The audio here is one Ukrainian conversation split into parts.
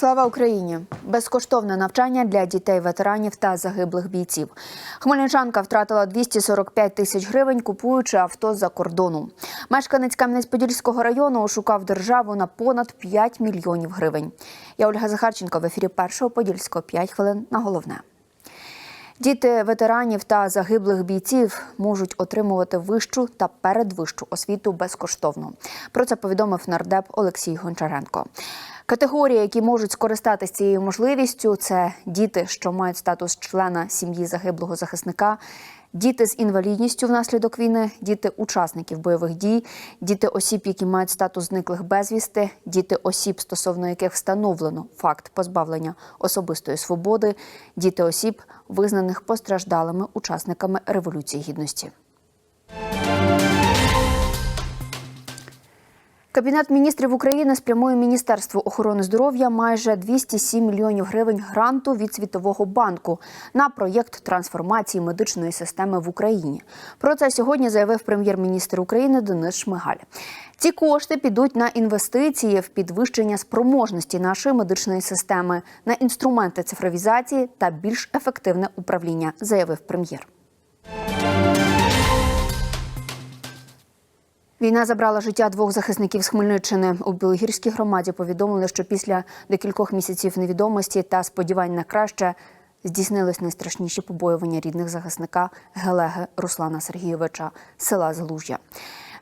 Слава Україні! Безкоштовне навчання для дітей ветеранів та загиблих бійців. Хмельничанка втратила 245 тисяч гривень, купуючи авто за кордону. Мешканець Кам'янець-Подільського району ошукав державу на понад 5 мільйонів гривень. Я Ольга Захарченко в ефірі першого подільського 5 хвилин на головне. Діти ветеранів та загиблих бійців можуть отримувати вищу та передвищу освіту безкоштовно. Про це повідомив нардеп Олексій Гончаренко. Категорії, які можуть скористатися цією можливістю, це діти, що мають статус члена сім'ї загиблого захисника, діти з інвалідністю внаслідок війни, діти учасників бойових дій, діти осіб, які мають статус зниклих безвісти, діти осіб, стосовно яких встановлено факт позбавлення особистої свободи, діти осіб, визнаних постраждалими учасниками революції гідності. Кабінет міністрів України спрямує Міністерству охорони здоров'я майже 207 мільйонів гривень гранту від Світового банку на проєкт трансформації медичної системи в Україні. Про це сьогодні заявив прем'єр-міністр України Денис Шмигаль. Ці кошти підуть на інвестиції в підвищення спроможності нашої медичної системи, на інструменти цифровізації та більш ефективне управління, заявив прем'єр. Війна забрала життя двох захисників з Хмельниччини. У Білогірській громаді повідомили, що після декількох місяців невідомості та сподівань на краще здійснились найстрашніші побоювання рідних захисника Гелеги Руслана Сергійовича села Злужя.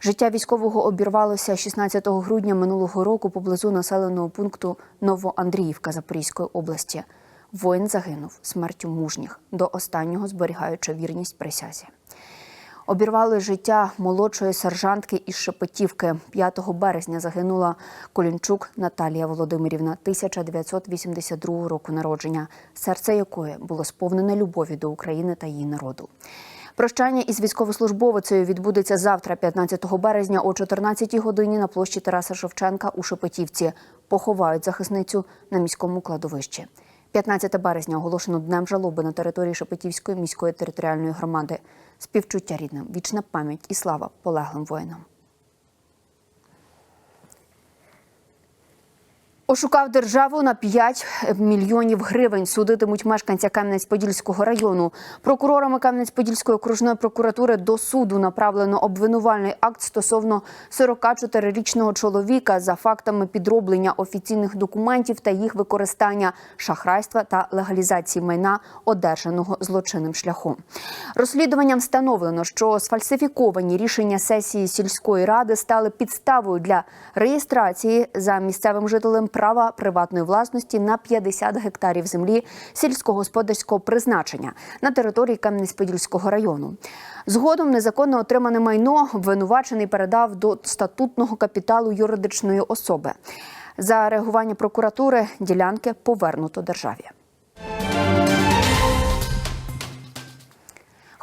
Життя військового обірвалося 16 грудня минулого року поблизу населеного пункту Новоандріївка Запорізької області. Воїн загинув смертю мужніх, до останнього зберігаючи вірність присязі. Обірвали життя молодшої сержантки із Шепетівки. 5 березня загинула Колінчук Наталія Володимирівна, 1982 року народження, серце якої було сповнене любові до України та її народу. Прощання із військовослужбовицею відбудеться завтра, 15 березня, о 14 годині на площі Тараса Шевченка у Шепетівці. Поховають захисницю на міському кладовищі. 15 березня оголошено днем жалоби на території Шепетівської міської територіальної громади. Співчуття рідним, вічна пам'ять і слава полеглим воїнам. Ошукав державу на 5 мільйонів гривень. Судитимуть мешканця Кам'янець-Подільського району. Прокурорами Кам'янець-Подільської окружної прокуратури до суду направлено обвинувальний акт стосовно 44-річного чоловіка за фактами підроблення офіційних документів та їх використання, шахрайства та легалізації майна, одержаного злочинним шляхом. Розслідуванням встановлено, що сфальсифіковані рішення сесії сільської ради стали підставою для реєстрації за місцевим жителем права приватної власності на 50 гектарів землі сільськогосподарського призначення на території Кам'янець-Подільського району. Згодом незаконно отримане майно обвинувачений передав до статутного капіталу юридичної особи. За реагування прокуратури ділянки повернуто державі.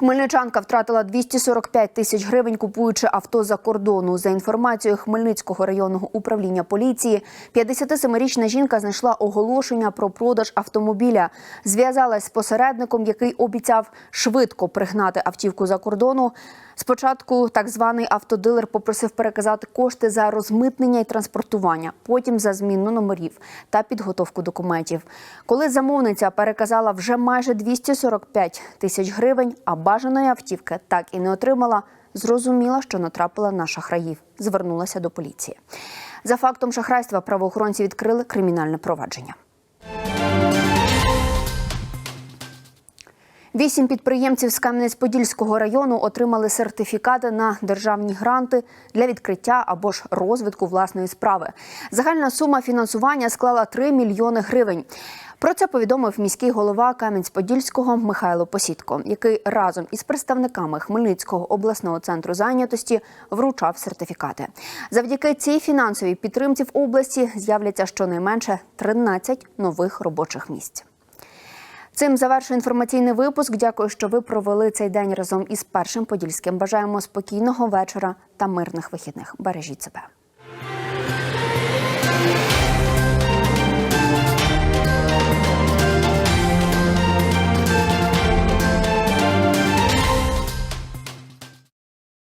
Хмельничанка втратила 245 тисяч гривень, купуючи авто за кордону. За інформацією Хмельницького районного управління поліції, 57-річна жінка знайшла оголошення про продаж автомобіля. Зв'язалась з посередником, який обіцяв швидко пригнати автівку за кордону. Спочатку так званий автодилер попросив переказати кошти за розмитнення і транспортування, потім за зміну номерів та підготовку документів. Коли замовниця переказала вже майже 245 тисяч гривень, а бажаної автівки так і не отримала, зрозуміла, що натрапила на шахраїв. Звернулася до поліції. За фактом шахрайства правоохоронці відкрили кримінальне провадження. Вісім підприємців з Кам'янець-Подільського району отримали сертифікати на державні гранти для відкриття або ж розвитку власної справи. Загальна сума фінансування склала 3 мільйони гривень. Про це повідомив міський голова Кам'янець-Подільського Михайло Посідко, який разом із представниками Хмельницького обласного центру зайнятості вручав сертифікати. Завдяки цій фінансовій підтримці в області з'являться щонайменше 13 нових робочих місць. Цим завершую інформаційний випуск. Дякую, що ви провели цей день разом із першим подільським. Бажаємо спокійного вечора та мирних вихідних. Бережіть себе.